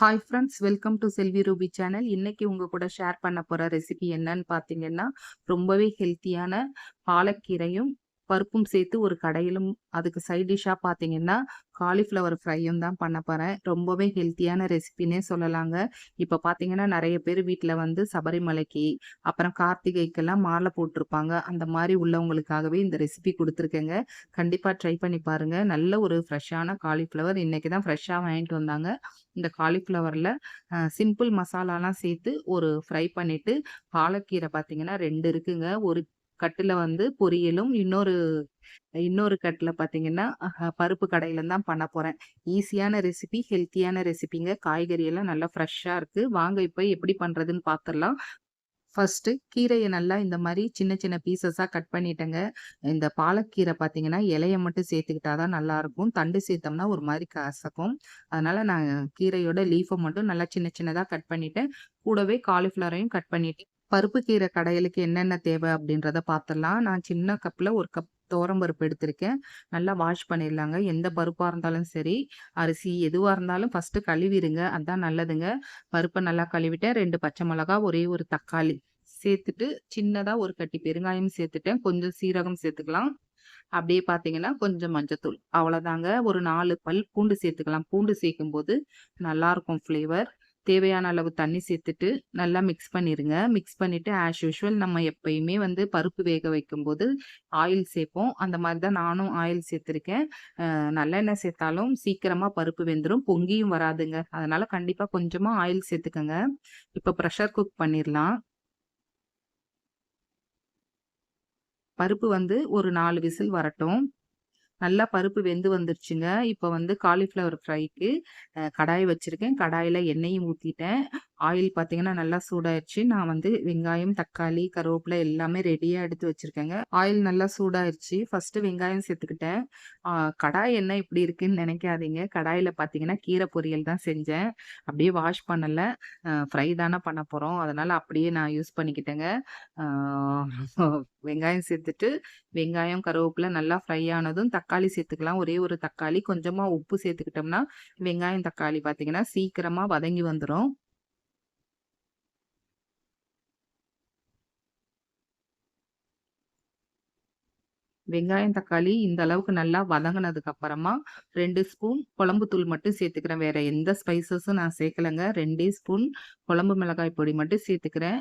Hi friends welcome to Selvi Ruby channel இன்னைக்கு உங்கள் கூட ஷேர் பண்ண போகிற ரெசிபி என்னன்னு பார்த்தீங்கன்னா ரொம்பவே ஹெல்த்தியான பாலக்கீரையும் பருப்பும் சேர்த்து ஒரு கடையிலும் அதுக்கு சைட் டிஷ்ஷாக பார்த்தீங்கன்னா காலிஃப்ளவர் ஃப்ரையும் தான் பண்ண போகிறேன் ரொம்பவே ஹெல்த்தியான ரெசிபினே சொல்லலாங்க. இப்போ பார்த்தீங்கன்னா நிறைய பேர் வீட்டில் வந்து சபரிமலைக்கு அப்புறம் கார்த்திகைக்கெல்லாம் மாலை போட்டிருப்பாங்க. அந்த மாதிரி உள்ளவங்களுக்காகவே இந்த ரெசிபி கொடுத்துருக்கேங்க. கண்டிப்பாக ட்ரை பண்ணி பாருங்கள் நல்ல ஒரு ஃப்ரெஷ்ஷான காலிஃப்ளவர் இன்றைக்கி தான் ஃப்ரெஷ்ஷாக வாங்கிட்டு வந்தாங்க. இந்த காலிஃப்ளவரில் சிம்பிள் மசாலாலாம் சேர்த்து ஒரு ஃப்ரை பண்ணிவிட்டு பாலக்கீரை பார்த்தீங்கன்னா ரெண்டு இருக்குங்க. ஒரு கட்டில் வந்து பொரியலும் இன்னொரு இன்னொரு கட்டில் பார்த்தீங்கன்னா பருப்பு கடையில தான் பண்ண போகிறேன் ஈஸியான ரெசிபி ஹெல்த்தியான ரெசிபிங்க. காய்கறி எல்லாம் நல்லா ஃப்ரெஷ்ஷாக இருக்குது வாங்க இப்போ எப்படி பண்ணுறதுன்னு பார்த்துடலாம் ஃபஸ்ட்டு கீரையை நல்லா இந்த மாதிரி சின்ன சின்ன பீசஸாக கட் பண்ணிட்டேங்க. இந்த பாலக்கீரை பார்த்தீங்கன்னா இலையை மட்டும் சேர்த்துக்கிட்டா தான் நல்லாயிருக்கும் தண்டு சேர்த்தோம்னா ஒரு மாதிரி கசக்கும். அதனால் நான் கீரையோட லீஃபை மட்டும் நல்லா சின்ன சின்னதாக கட் பண்ணிட்டேன். கூடவே காலிஃப்ளவரையும் கட் பண்ணிட்டேன். பருப்பு கீரை கடையலுக்கு என்னென்ன தேவை அப்படின்றத பார்த்துடலாம் நான் சின்ன கப்பில் ஒரு கப் பருப்பு எடுத்திருக்கேன். நல்லா வாஷ் பண்ணிடலாங்க. எந்த பருப்பாக இருந்தாலும் சரி அரிசி எதுவாக இருந்தாலும் ஃபஸ்ட்டு கழுவிடுங்க. அதுதான் நல்லதுங்க. பருப்பை நல்லா கழுவிட்டேன். ரெண்டு பச்சை மிளகா ஒரே ஒரு தக்காளி சேர்த்துட்டு சின்னதாக ஒரு கட்டி பெருங்காயம் சேர்த்துட்டேன். கொஞ்சம் சீரகம் சேர்த்துக்கலாம். அப்படியே பார்த்தீங்கன்னா கொஞ்சம் மஞ்சத்தூள். அவ்வளோதாங்க ஒரு நாலு பல் பூண்டு சேர்த்துக்கலாம். பூண்டு சேர்க்கும் போது நல்லாயிருக்கும் ஃப்ளேவர் தேவையான அளவு தண்ணி சேர்த்துட்டு நல்லா மிக்ஸ் பண்ணிடுங்க மிக்ஸ் பண்ணிவிட்டு ஆஸ் யூஷுவல் நம்ம எப்பயுமே வந்து பருப்பு வேக வைக்கும்போது ஆயில் சேர்ப்போம். அந்த மாதிரி தான் நானும் ஆயில் சேர்த்துருக்கேன். நல்லெண்ணெய் சேர்த்தாலும் சீக்கிரமாக பருப்பு வெந்துடும் பொங்கியும் வராதுங்க. அதனால் கண்டிப்பாக கொஞ்சமாக ஆயில் சேர்த்துக்கோங்க. இப்போ ப்ரெஷர் குக் பண்ணிடலாம் பருப்பு வந்து ஒரு நாலு விசில் வரட்டும். நல்லா பருப்பு வெந்து வந்துருச்சுங்க. இப்போ வந்து காலிஃப்ளவர் ஃப்ரைக்கு கடாய் வச்சுருக்கேன். கடாயில் எண்ணெயும் ஊற்றிட்டேன் ஆயில் பார்த்தீங்கன்னா நல்லா சூடாயிருச்சு. நான் வந்து வெங்காயம் தக்காளி கருவேப்பிலை எல்லாமே ரெடியாக எடுத்து வச்சுருக்கேங்க. ஆயில் நல்லா சூடாயிருச்சு. ஃபஸ்ட்டு வெங்காயம் சேர்த்துக்கிட்டேன். கடாய் என்ன இப்படி இருக்குன்னு நினைக்காதீங்க. கடாயில் பார்த்தீங்கன்னா கீரை பொரியல் தான் செஞ்சேன். அப்படியே வாஷ் பண்ணலை. ஃப்ரை தானே பண்ண போகிறோம் அதனால் அப்படியே நான் யூஸ் பண்ணிக்கிட்டேங்க. வெங்காயம் சேர்த்துட்டு வெங்காயம் கருவேப்பிலை நல்லா ஃப்ரை ஆனதும் தக்காளி சேர்த்துக்கலாம். ஒரே ஒரு தக்காளி. கொஞ்சமாக உப்பு சேர்த்துக்கிட்டோம்னா வெங்காயம் தக்காளி பார்த்தீங்கன்னா சீக்கிரமாக வதங்கி வந்துடும் வெங்காயம் தக்காளி இந்த அளவுக்கு நல்லா வதங்கினதுக்கு அப்புறமா ரெண்டு ஸ்பூன் குழம்பு தூள் மட்டும் சேர்த்துக்கிறேன். வேற எந்த ஸ்பைசஸும் நான் சேர்க்கலைங்க. ரெண்டே ஸ்பூன் குழம்பு மிளகாய் பொடி மட்டும் சேர்த்துக்கிறேன்.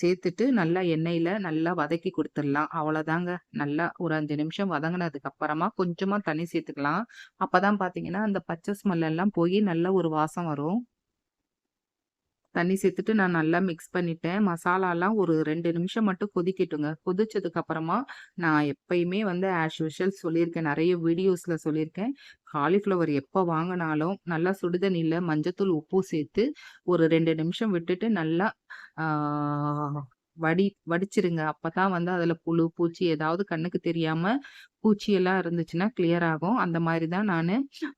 சேர்த்துட்டு நல்லா எண்ணெயில் நல்லா வதக்கி கொடுத்துடலாம். அவ்வளோதாங்க. நல்லா ஒரு அஞ்சு நிமிஷம் வதங்கினதுக்கு அப்புறமா கொஞ்சமாக தண்ணி சேர்த்துக்கலாம். அப்போதான் பார்த்தீங்கன்னா அந்த பச்சை ஸ்மெல்லாம் போய் நல்ல ஒரு வாசம் வரும். தண்ணி சேர்த்துட்டு நான் நல்லா மிக்ஸ் பண்ணிட்டேன். மசாலாலாம் ஒரு ரெண்டு நிமிஷம் மட்டும் கொதிக்கட்டுங்க. கொதிச்சதுக்கு அப்புறமா நான் எப்பயுமே வந்து ஆஸ் யூஷுவல் சொல்லியிருக்கேன். நிறைய வீடியோஸில் சொல்லியிருக்கேன். காலிஃப்ளவர் எப்போ வாங்கினாலும் நல்லா சுடுதண்ணியில் மஞ்சத்தூள் உப்பு சேர்த்து ஒரு ரெண்டு நிமிஷம் விட்டுட்டு நல்லா வடி வடிச்சிருங்க. அப்போ தான் வந்து அதில் புழு பூச்சி ஏதாவது கண்ணுக்கு தெரியாமல் பூச்சியெல்லாம் இருந்துச்சுன்னா கிளியர் ஆகும். அந்த மாதிரி தான் நான்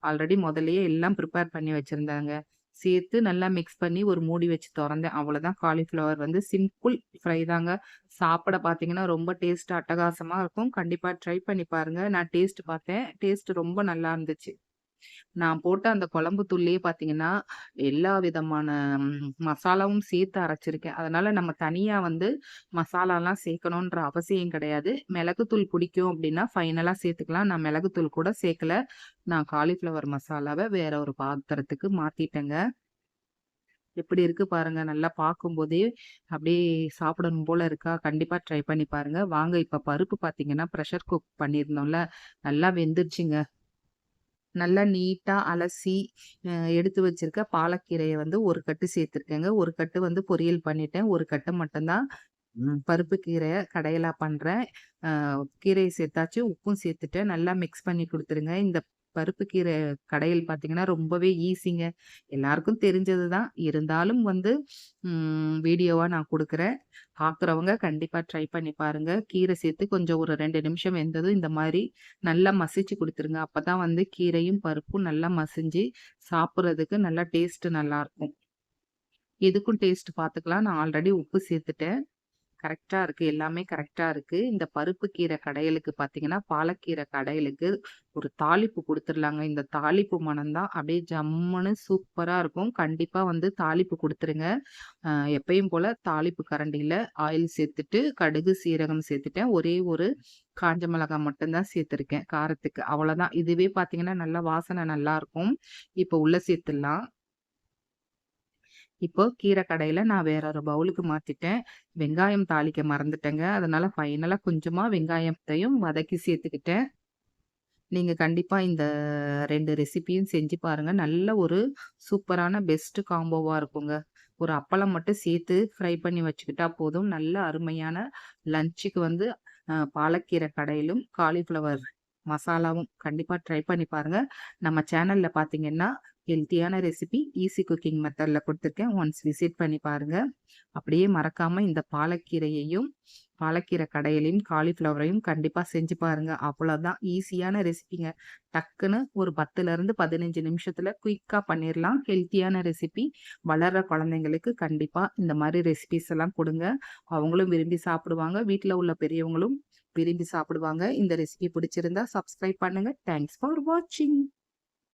ஆல்ரெடி முதலையே எல்லாம் ப்ரிப்பேர் பண்ணி வச்சுருந்தேங்க. சேர்த்து நல்லா மிக்ஸ் பண்ணி ஒரு மூடி வச்சு திறந்தேன். அவ்வளோதான் காலிஃப்ளவர் வந்து சிம்பிள் ஃப்ரை தாங்க. சாப்பிட பார்த்தீங்கன்னா ரொம்ப டேஸ்ட் அட்டகாசமாக இருக்கும். கண்டிப்பாக ட்ரை பண்ணி பாருங்கள் நான் டேஸ்ட் பார்த்தேன். டேஸ்ட் ரொம்ப நல்லா இருந்துச்சு. நான் போட்ட அந்த குழம்பு தூள்லயே பார்த்தீங்கன்னா, எல்லா விதமான மசாலாவும் சேர்த்து அரைச்சிருக்கேன். அதனால நம்ம தனியாக வந்து மசாலாலாம் சேர்க்கணுன்ற அவசியம் கிடையாது. மிளகுத்தூள் பிடிக்கும் அப்படின்னா, ஃபைனலாக சேர்த்துக்கலாம். நான் மிளகுத்தூள் கூட சேர்க்கல. நான் காலிஃப்ளவர் மசாலாவை வேற ஒரு பாத்திரத்துக்கு மாற்றிட்டேங்க எப்படி இருக்கு பாருங்க. நல்லா பார்க்கும்போதே அப்படியே சாப்பிடணும் போல இருக்கா? கண்டிப்பா ட்ரை பண்ணி பாருங்க. வாங்க இப்ப பருப்பு பார்த்தீங்கன்னா, ப்ரெஷர் குக் பண்ணியிருந்தோம்ல, நல்லா வெந்துருச்சுங்க. நல்லா நீட்டாக அலசி எடுத்து வச்சிருக்க பாலக்கீரையை வந்து ஒரு கட்டு சேர்த்துருக்கேங்க. ஒரு கட்டு வந்து பொரியல் பண்ணிட்டேன். ஒரு கட்டு மட்டும்தான் பருப்பு கீரையை கடையலா பண்ணுறேன் கீரையை சேர்த்தாச்சு. உப்பும் சேர்த்துட்டேன். நல்லா மிக்ஸ் பண்ணி கொடுத்துருங்க. இந்த பருப்பு கீரை கடையில் பார்த்தீங்கன்னா ரொம்பவே ஈஸிங்க. எல்லாருக்கும் தெரிஞ்சது தான். இருந்தாலும் வந்து வீடியோவாக நான் கொடுக்குறேன். பார்க்குறவங்க கண்டிப்பாக ட்ரை பண்ணி பாருங்க. கீரை சேர்த்து கொஞ்சம் ஒரு ரெண்டு நிமிஷம் வெந்ததும் இந்த மாதிரி நல்லா மசிச்சு கொடுத்துருங்க. அப்போ தான் வந்து கீரையும் பருப்பும் நல்லா மசிஞ்சு சாப்பிட்றதுக்கு நல்லா டேஸ்ட்டு நல்லாயிருக்கும் எதுக்கும் டேஸ்ட் பார்த்துக்கலாம் நான் ஆல்ரெடி உப்பு சேர்த்துட்டேன். கரெக்டாக இருக்குது எல்லாமே கரெக்டாக இருக்குது இந்த பருப்பு கீரை கடையலுக்கு பார்த்தீங்கன்னா, பாலக்கீரை கடையலுக்கு ஒரு தாளிப்பு கொடுத்துடலாங்க இந்த தாளிப்பு மனம்தான் அப்படியே ஜம்முன்னு சூப்பராக இருக்கும். கண்டிப்பாக வந்து தாளிப்பு கொடுத்துருங்க எப்பயும் போல் தாளிப்பு கரண்டியில் ஆயில் சேர்த்துட்டு, கடுகு, சீரகம் சேர்த்துட்டேன். ஒரே ஒரு காஞ்ச மிளகாய் மட்டும்தான் சேர்த்துருக்கேன் காரத்துக்கு. அவ்வளோதான். இதுவே பார்த்தீங்கன்னா, நல்லா வாசனை நல்லாயிருக்கும் இப்போ உள்ளே சேர்த்துடலாம். இப்போ கீரை கடையில நான் வேற ஒரு பவுலுக்கு மாத்திட்டேன். வெங்காயம் தாளிக்க மறந்துட்டேங்க. அதனால ஃபைனலா கொஞ்சமா வெங்காயத்தையும் வதக்கி சேர்த்துக்கிட்டேன். நீங்க கண்டிப்பா இந்த ரெண்டு ரெசிபியும் செஞ்சு பாருங்க. நல்ல ஒரு சூப்பரான பெஸ்ட் காம்போவா இருக்குங்க. ஒரு அப்பளம் மட்டும் சேர்த்து ஃப்ரை பண்ணி வச்சுக்கிட்டா போதும். நல்ல அருமையான லஞ்சுக்கு வந்து பாலக்கீரை கடையிலும் காலிஃப்ளவர் மசாலாவும் கண்டிப்பா ட்ரை பண்ணி பாருங்க. நம்ம சேனல்ல பார்த்தீங்கன்னா, ஹெல்த்தியான ரெசிபி ஈஸி குக்கிங் மெத்தடில் கொடுத்துருக்கேன் ஒன்ஸ் விசிட் பண்ணி பாருங்க. அப்படியே மறக்காமல் இந்த பாலக்கீரையையும், பாலக்கீரை கடையிலையும் காலிஃப்ளவரையும் கண்டிப்பாக செஞ்சு பாருங்கள் அவ்வளோதான். ஈஸியான ரெசிபிங்க. டக்குன்னு ஒரு பத்துலேருந்து பதினஞ்சு நிமிஷத்தில் குயிக்காக பண்ணிடலாம் ஹெல்த்தியான ரெசிபி. வளர்கிற குழந்தைங்களுக்கு கண்டிப்பாக இந்த மாதிரி ரெசிபீஸ் எல்லாம் கொடுங்க அவங்களும் விரும்பி சாப்பிடுவாங்க. வீட்டில் உள்ள பெரியவங்களும் விரும்பி சாப்பிடுவாங்க. இந்த ரெசிபி பிடிச்சிருந்தா சப்ஸ்கிரைப் பண்ணுங்கள் தேங்க்ஸ் ஃபார் வாட்சிங்.